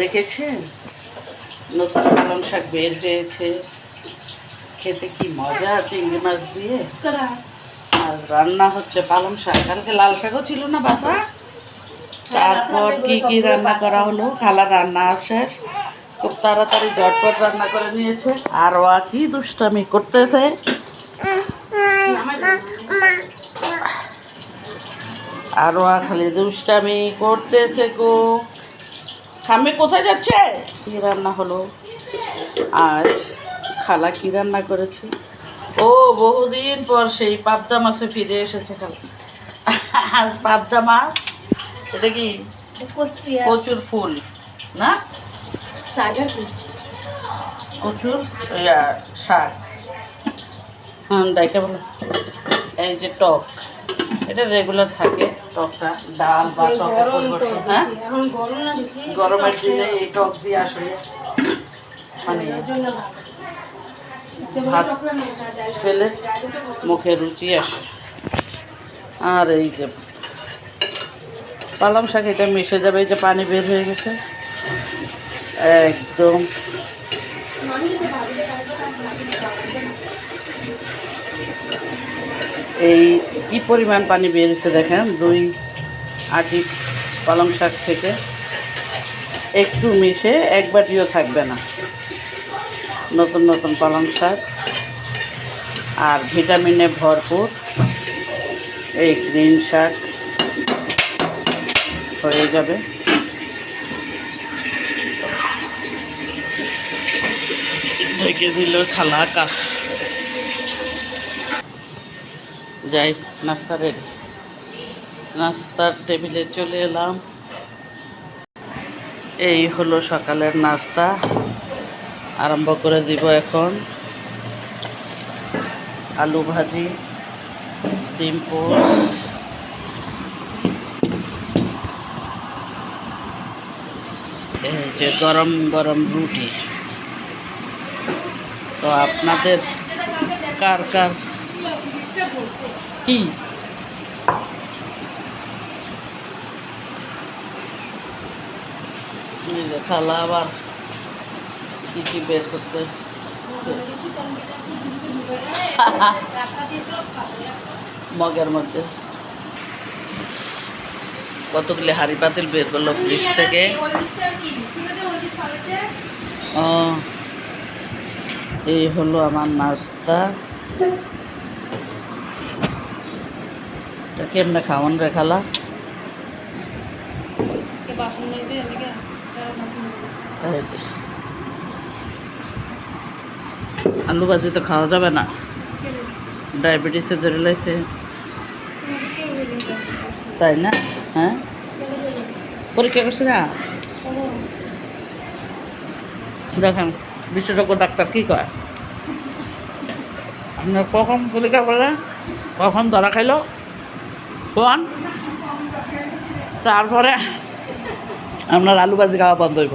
দেখেছেন? নতুন পালং শাক বের হয়েছে। খেতে কি মজা চিংড়ি মাছ দিয়ে? আর রান্না হচ্ছে পালং শাক। কালকে লাল শাকও ছিল না বাসা? তারপর কি কি রান্না করা হলো? খালা রান্না শেষ খুব তাড়াতাড়ি ঝটপট রান্না করে নিয়েছে। আর ওয়া কি দুষ্টামি করতেছে? আর ওয়া খালি দুষ্টামি করতেছে গো। খামে কোথায় যাচ্ছে? কি রান্না হলো? আজ খালা কি রান্না করেছে? ও বহুদিন পর সেই পাবদা মাছে ফিরে এসেছে খালা। আর পাবদা মাছ এটা কি? প্রচুর ফুল না? ইয়া, শাক। হ্যাঁ ডাইটা বলো। এই যে টক। এটা রেগুলার থাকে টকটা ডাল বা টকের পরিবর্তন হ্যাঁ? গরমের দিনে এই টক দিয়ে আসলে মানে ভাত খেলে মুখে রুচি আসে। আর এই যে পালং শাক এটা মিশে যাবে এই যে পানি বের হয়ে গেছে। একদম এই কি পরিমাণ পানি বের হয়েছে দেখেন? দুই আটি পালং শাক থেকে একটু মিশে এক বাটিও থাকবে না। নতুন নতুন পালং শাক আর ভিটামিনে ভরপুর এই গ্রিন শাক হয়ে যাবে। ঢেকে দিল খালা কা যাই, নাস্তা রেডি নাস্তার টেবিলে চলে এলাম। এই হলো সকালের নাস্তা। আরম্ভ করে দিব এখন। আলু ভাজি, ডিম এই যে গরম গরম রুটি। তো আপনাদের কার কার কি? খালা আবার কি কি বের করতে মগের মধ্যে। কতগুলি হাড়ি পাতিল বের করল ফ্রিজ থেকে? এই হলো আমার নাস্তা। এটা কেমনে খাওয়ান রে খালা? আলু ভাজি তো খাওয়া যাবে না? ডায়াবেটিসে ধরে লাইছে তাই না? হ্যাঁ? পরীক্ষা করছে না? দেখেন বিশেষজ্ঞ ডাক্তার কী কয়? আপনার কখন পরীক্ষা করলে কখন ধরা খাইলো? কোন তারপরে আপনার আলু ভাজি খাওয়া বন্ধ হইব।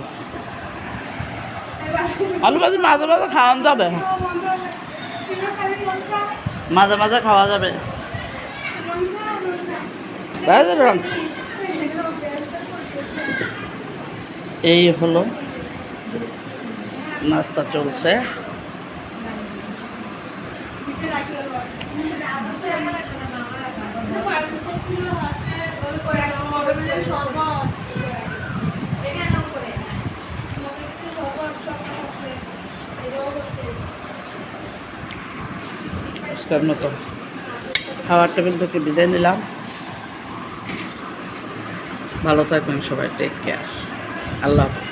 আলু ভাজি মাঝে মাঝে খাওয়ান যাবে। মাঝে মাঝে খাওয়া যাবে। এই হলো নাস্তা চলছে। আজকের মতো খাওয়ার টেবিল থেকে বিদায় নিলাম। ভালো থাকবেন সবাই টেক কেয়ার আল্লাহ হাফেজ।